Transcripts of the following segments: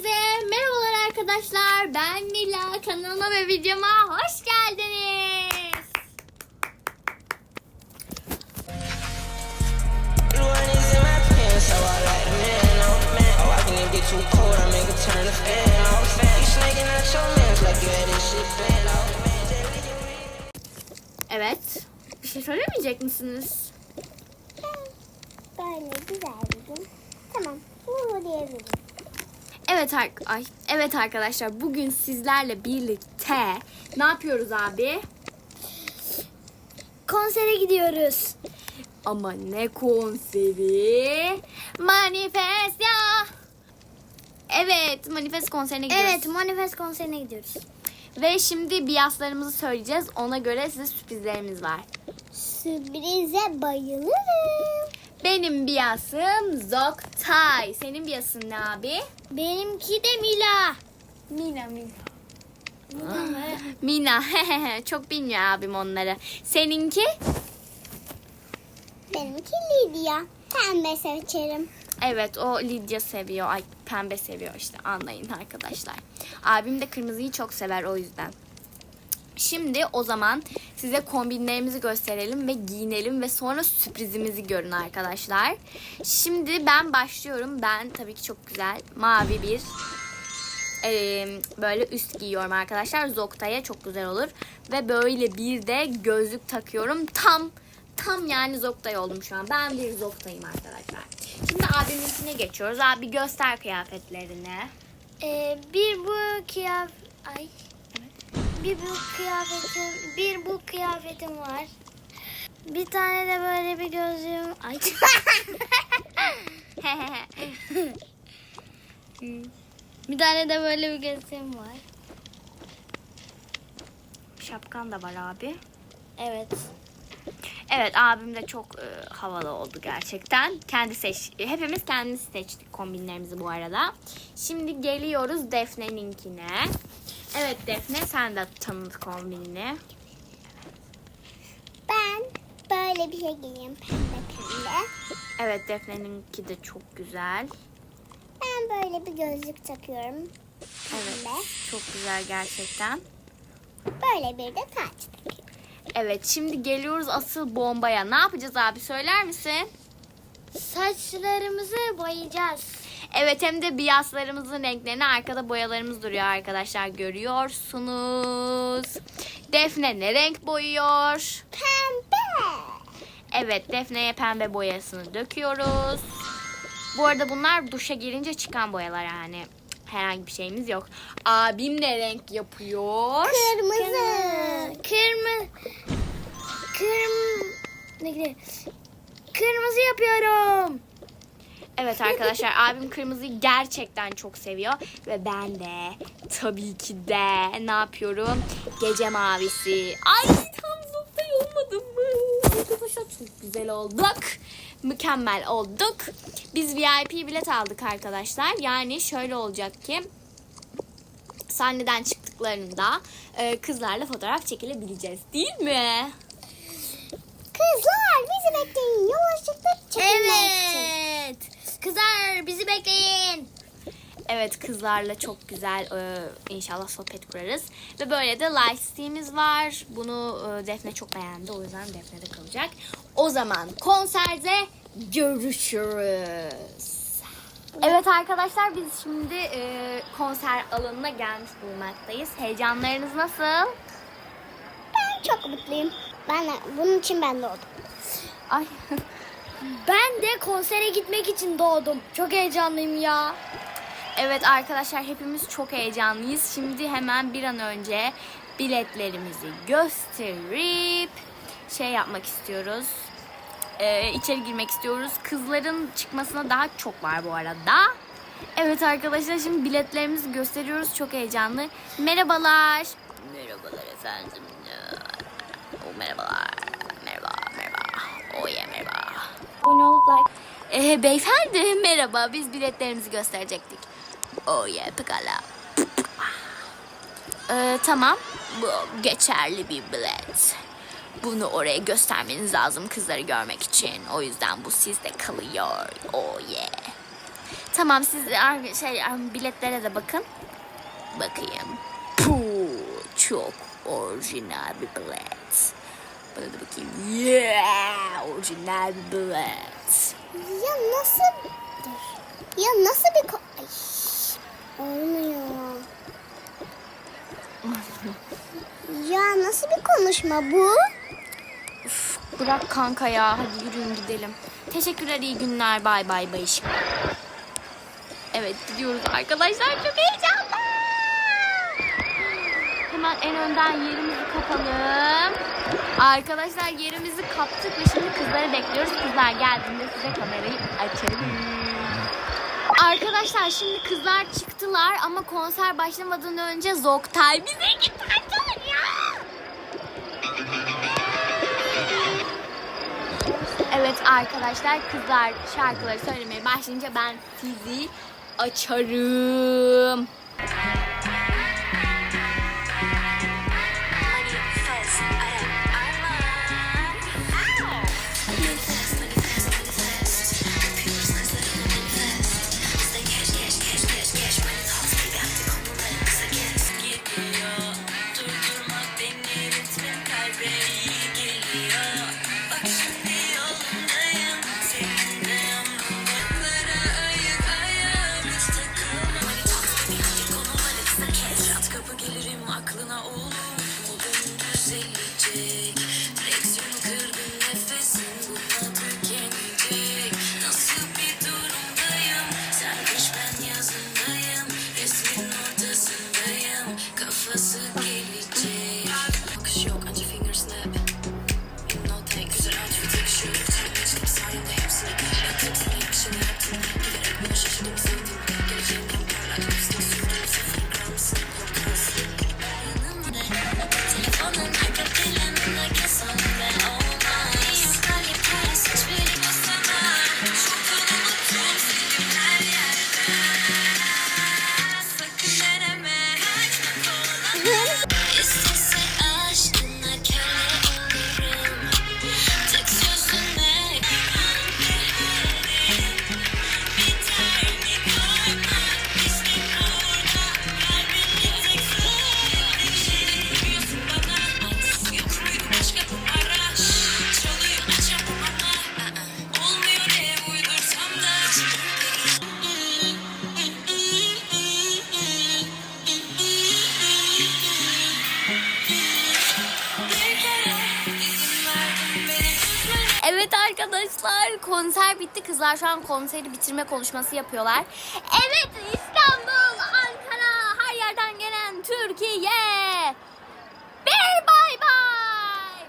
Hepinize merhabalar arkadaşlar. Ben Mila. Kanalıma ve videoma hoş geldiniz. Evet. Bir şey söylemeyecek misiniz? Böyle güzel bir gün. Tamam. Bu diyebilirim. Evet ar- ay evet arkadaşlar bugün sizlerle birlikte ne yapıyoruz abi? Konsere gidiyoruz. Ama ne konseri? Manifest ya. Evet, Manifest konserine gidiyoruz. Evet, Manifest konserine gidiyoruz. Ve şimdi biyaslarımızı söyleyeceğiz. Ona göre size sürprizlerimiz var. Sürprize bayılırım. Benim biyasım Zoktay. Senin biyasın ne abi? Benimki de Mila. Mina Mina. Mina. Çok bilmiyor abim onları. Seninki? Benimki Lydia. Pembe seçerim. Evet o Lidya seviyor. Ay pembe seviyor işte anlayın arkadaşlar. Abim de kırmızıyı çok sever o yüzden. Şimdi o zaman size kombinlerimizi gösterelim ve giyinelim ve sonra sürprizimizi görün arkadaşlar. Şimdi ben başlıyorum. Ben tabii ki çok güzel mavi bir e, böyle üst giyiyorum arkadaşlar. Zokta'ya çok güzel olur. Ve böyle bir de gözlük takıyorum. Tam tam yani Zoktay oldum şu an. Ben bir Zoktay'ım arkadaşlar. Şimdi abiminkine geçiyoruz. Abi göster kıyafetlerini. Ee, bir bu kıyaf... Ay. Bir bu kıyafetim, bir bu kıyafetim var. Bir tane de böyle bir gözlüğüm. Ay. bir tane de böyle bir gözlüğüm var. Şapkan da var abi. Evet. Evet abim de çok e, havalı oldu gerçekten. Kendi seç hepimiz kendimiz seçtik kombinlerimizi bu arada. Şimdi geliyoruz Defne'ninkine. Evet Defne sen de tanıt kombinini. Ben böyle bir şey giyeyim pembe pembe. Evet Defne'ninki de çok güzel. Ben böyle bir gözlük takıyorum. Evet Pembe. çok güzel gerçekten. Böyle bir de taç takıyorum. Evet şimdi geliyoruz asıl bombaya. Ne yapacağız abi söyler misin? Saçlarımızı boyayacağız. Evet hem de biyaslarımızın renklerini arkada boyalarımız duruyor arkadaşlar görüyorsunuz. Defne ne renk boyuyor? Pembe. Evet Defne'ye pembe boyasını döküyoruz. Bu arada bunlar duşa girince çıkan boyalar yani. Herhangi bir şeyimiz yok. Abim ne renk yapıyor? Kırmızı. Kırmızı. Kırm... Ne güzel. Kırmızı yapıyorum. Evet arkadaşlar abim kırmızıyı gerçekten çok seviyor. Ve ben de tabii ki de ne yapıyorum? Gece mavisi. Ay tam zıptay olmadım mı? Arkadaşlar çok güzel olduk. Mükemmel olduk. Biz VIP bilet aldık arkadaşlar. Yani şöyle olacak ki sahneden çıktıklarında e, kızlarla fotoğraf çekilebileceğiz değil mi? Kızlar bizi bekleyin. Yolculukta çekilmek için. Kızlar bizi bekleyin. Evet kızlarla çok güzel e, inşallah sohbet kurarız. Ve böyle de live stream'imiz var. Bunu e, Defne çok beğendi. O yüzden Defne'de kalacak. O zaman konserde görüşürüz. Evet arkadaşlar biz şimdi e, konser alanına gelmiş bulunmaktayız. Heyecanlarınız nasıl? Ben çok mutluyum. Ben de, bunun için ben doğdum. Ay Ben de konsere gitmek için doğdum. Çok heyecanlıyım ya. Evet arkadaşlar hepimiz çok heyecanlıyız. Şimdi hemen bir an önce biletlerimizi gösterip şey yapmak istiyoruz. Ee, içeri girmek istiyoruz. Kızların çıkmasına daha çok var bu arada. Evet arkadaşlar şimdi biletlerimizi gösteriyoruz. Çok heyecanlı. Merhabalar. Merhabalar efendim. Oh, merhabalar. Merhaba, merhaba. Oh yeah, merhaba. Abone. Ee, beyefendi merhaba biz biletlerimizi gösterecektik. Oh yeah pekala. Ee, tamam bu geçerli bir bilet. Bunu oraya göstermeniz lazım kızları görmek için. O yüzden bu sizde kalıyor. Oh yeah. Tamam siz şey biletlere de bakın. Bakayım. Puh, çok orijinal bir bilet. Bana da bakayım. Yeah, orijinal bilet. Ya nasıl? Dur. Ya nasıl bir ko- Ay. Olmuyor. ya nasıl bir konuşma bu? Bırak kanka ya. Hadi yürüyün gidelim. Teşekkürler iyi günler. Bay bay bay. Evet gidiyoruz arkadaşlar. Çok heyecanlı. Hemen en önden yerimizi kapalım. Arkadaşlar yerimizi kaptık ve şimdi kızları bekliyoruz. Kızlar geldiğinde size kamerayı açarım. Arkadaşlar şimdi kızlar çıktılar ama konser başlamadan önce Zoktay bize gitar çalıyor. Evet arkadaşlar kızlar şarkıları söylemeye başlayınca ben sizi açarım. music. Kızlar şu an konseri bitirme konuşması yapıyorlar. Evet İstanbul, Ankara, her yerden gelen Türkiye. Bir bay bay.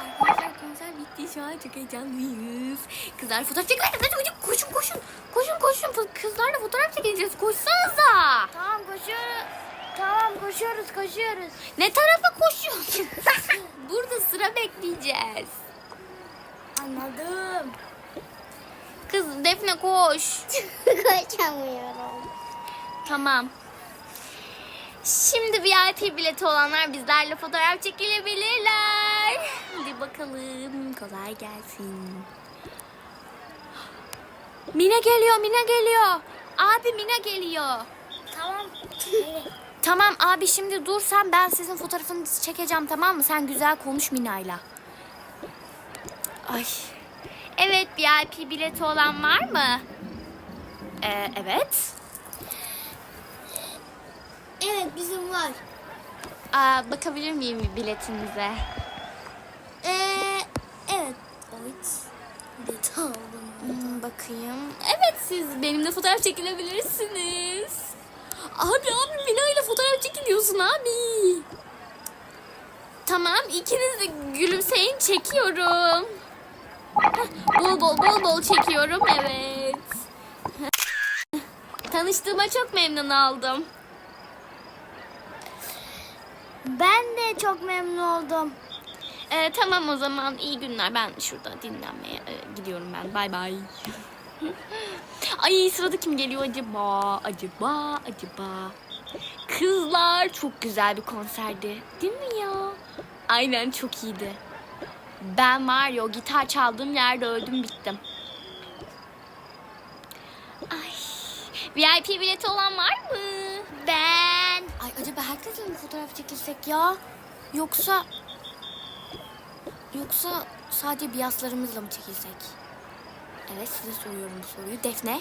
Arkadaşlar konser bitti. Şu an çok heyecanlıyız. Kızlar fotoğraf hadi koşun koşun. Koşun koşun. Kızlarla fotoğraf çekeceğiz. Koşsanıza. Tamam koşuyoruz. Tamam koşuyoruz koşuyoruz. Ne tarafa koşuyorsun? Burada sıra bekleyeceğiz. Anladım. Kız Defne koş. Koşamıyorum. Tamam. Şimdi VIP bileti olanlar bizlerle fotoğraf çekilebilirler. Hadi bakalım. Kolay gelsin. Mina geliyor, Mina geliyor. Abi Mina geliyor. Tamam. Tamam abi şimdi dur sen ben sizin fotoğrafınızı çekeceğim tamam mı? Sen güzel konuş Mina'yla. Ay. Evet VIP bileti olan var mı? Ee, evet. Evet bizim var. Aa, bakabilir miyim biletinize? Ee, evet. Evet. Bir aldım. Hmm, bakayım. Evet siz benimle fotoğraf çekilebilirsiniz. Abi abi Mina ile fotoğraf çekiliyorsun abi. Tamam ikiniz de gülümseyin çekiyorum. Bol bol bol bol çekiyorum evet. Tanıştığıma çok memnun oldum. Ben de çok memnun oldum. Ee, tamam o zaman iyi günler. Ben şurada dinlenmeye e, gidiyorum ben. Bay bay. Ay sırada kim geliyor acaba? Acaba, acaba. Kızlar çok güzel bir konserdi. Değil mi ya? Aynen çok iyiydi. Ben var ya o gitar çaldığım yerde öldüm bittim. Ay. VIP bileti olan var mı? Ben. Ay acaba herkesle mi fotoğraf çekilsek ya? Yoksa... Yoksa sadece biyaslarımızla mı çekilsek? Evet size soruyorum bu soruyu. Defne?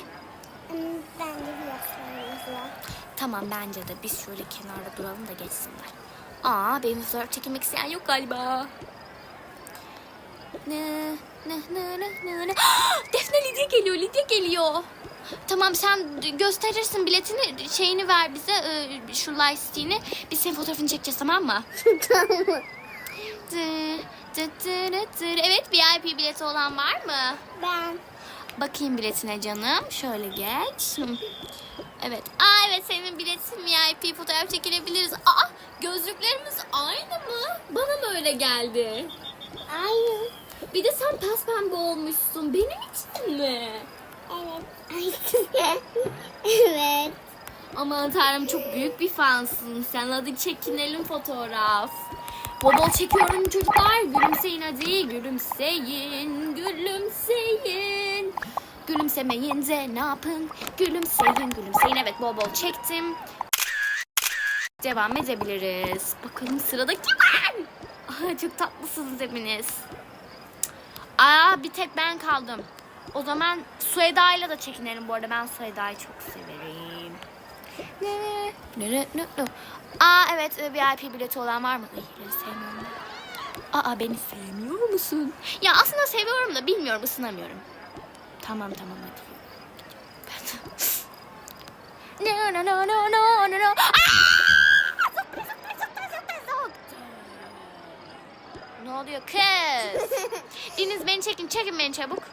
Ben de bir yapsayım Tamam bence de biz şöyle kenarda duralım da geçsinler. Aa benim fotoğraf çekilmek isteyen yok galiba. Ne ne ne ne ne ne. Defne Lidya geliyor Lidya geliyor. Tamam sen gösterirsin biletini şeyini ver bize e, şu listeğini. Biz senin fotoğrafını çekeceğiz tamam mı? Tamam. Dı, dı, dı, dı, dı. Evet VIP bileti olan var mı? Ben. Bakayım biletine canım. Şöyle geç. Hı. Evet. Aa evet senin biletin VIP fotoğraf çekilebiliriz. Aa gözlüklerimiz aynı mı? Bana mı öyle geldi? Aynı. Bir de sen pes pembe olmuşsun. Benim için mi? Evet. evet. Aman tanrım çok büyük bir fansın. Sen hadi çekinelim fotoğraf. Bol bol çekiyorum çocuklar. Gülümseyin hadi. Gülümseyin. Gülümseyin. Gülümsemeyince ne yapın? Gülümseyin. Gülümseyin. Evet bol bol çektim. Devam edebiliriz. Bakalım sırada kim var? Aa, çok tatlısınız hepiniz. Aa bir tek ben kaldım. O zaman Sueda ile de çekinelim bu arada. Ben Sueda'yı çok severim. Ne ne ne ne. Aa evet e, VIP bileti olan var mı? Hayır sevmiyorum. Aa beni sevmiyor musun? Ya aslında seviyorum da bilmiyorum ısınamıyorum. Tamam tamam hadi. No no no no no no Biriniz beni çekin çekin beni çabuk.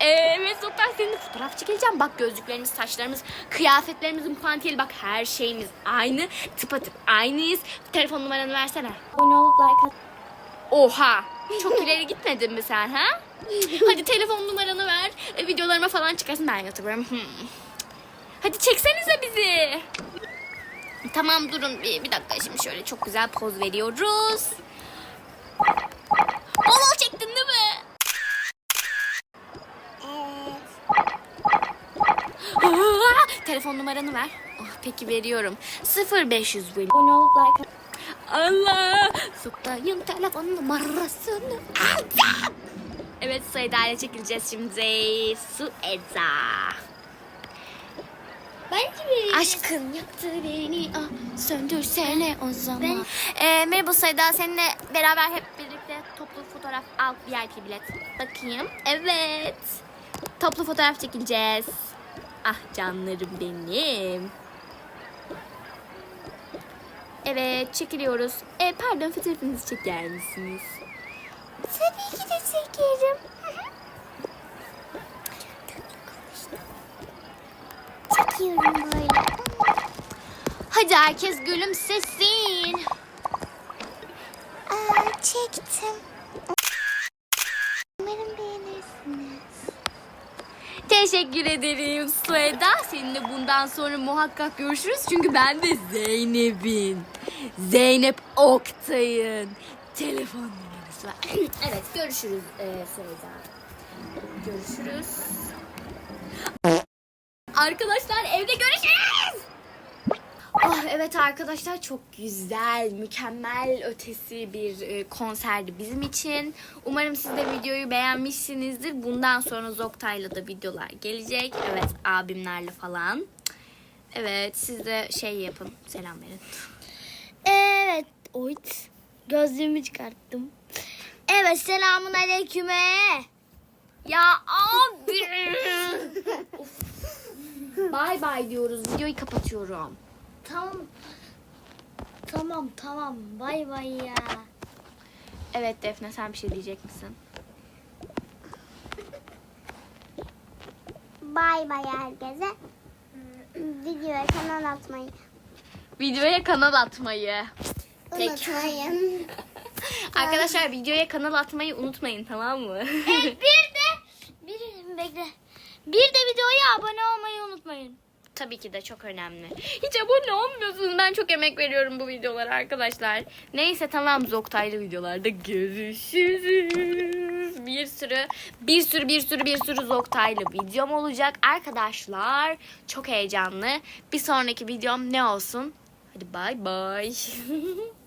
Evet Sultan seninle fotoğraf çekileceğim. Bak gözlüklerimiz, saçlarımız, kıyafetlerimizin puantiyeli bak her şeyimiz aynı. Tıpatıp aynıyız. Telefon numaranı versene. Abone olup like at. Oha! Çok ileri gitmedin mi sen ha? Hadi telefon numaranı ver. E, videolarıma falan çıkarsın ben YouTuber'ım. Hmm. Hadi çeksenize bizi. Tamam durun bir, bir dakika şimdi şöyle çok güzel poz veriyoruz. Bol çektin değil mi? Aa, telefon numaranı ver. Oh, peki veriyorum. 0500 bin. Abone olup like at. Allah! Sokayım telefon numarasını alacağım. Evet Sueda ile çekileceğiz şimdi. Sueda. Bence bir Aşkın yaktı beni ah söndürsene o zaman. Ben- Ee, merhaba Sueda seninle beraber hep birlikte toplu fotoğraf al VIP bilet. Bakayım. Evet. Toplu fotoğraf çekileceğiz. Ah canlarım benim. Evet çekiliyoruz. E, pardon fotoğrafınızı çeker misiniz? Tabii ki de çekerim. Çekiyorum böyle. Hadi herkes gülümsesin. Aa, çektim. Teşekkür ederim Sueda. Seninle bundan sonra muhakkak görüşürüz. Çünkü ben de Zeynep'in. Zeynep Oktay'ın telefon numarası var. evet görüşürüz e, Sueda. Görüşürüz. Arkadaşlar evde görüşürüz. Oh evet arkadaşlar çok güzel, mükemmel ötesi bir e, konserdi bizim için. Umarım siz de videoyu beğenmişsinizdir. Bundan sonra Zoktay'la da videolar gelecek. Evet abimlerle falan. Evet siz de şey yapın. Selam verin. Evet. Oyt. Gözlüğümü çıkarttım. Evet selamun aleyküme. Ya abi. Bye bye diyoruz. Videoyu kapatıyorum. Tamam. Tamam tamam. Bay bay ya. Evet Defne sen bir şey diyecek misin? Bay bay herkese. Videoya kanal atmayı Videoya kanal atmayı. Unutmayın. Arkadaşlar videoya kanal atmayı unutmayın tamam mı? bir de bir bekle. Bir de videoya abone olmayı unutmayın. Tabii ki de çok önemli. Hiç abone olmuyorsunuz. Ben çok emek veriyorum bu videolara arkadaşlar. Neyse tamam Zoktaylı videolarda görüşürüz. bir sürü bir sürü bir sürü bir sürü Zoktay'lı videom olacak arkadaşlar. Çok heyecanlı. Bir sonraki videom ne olsun? Hadi bay bay.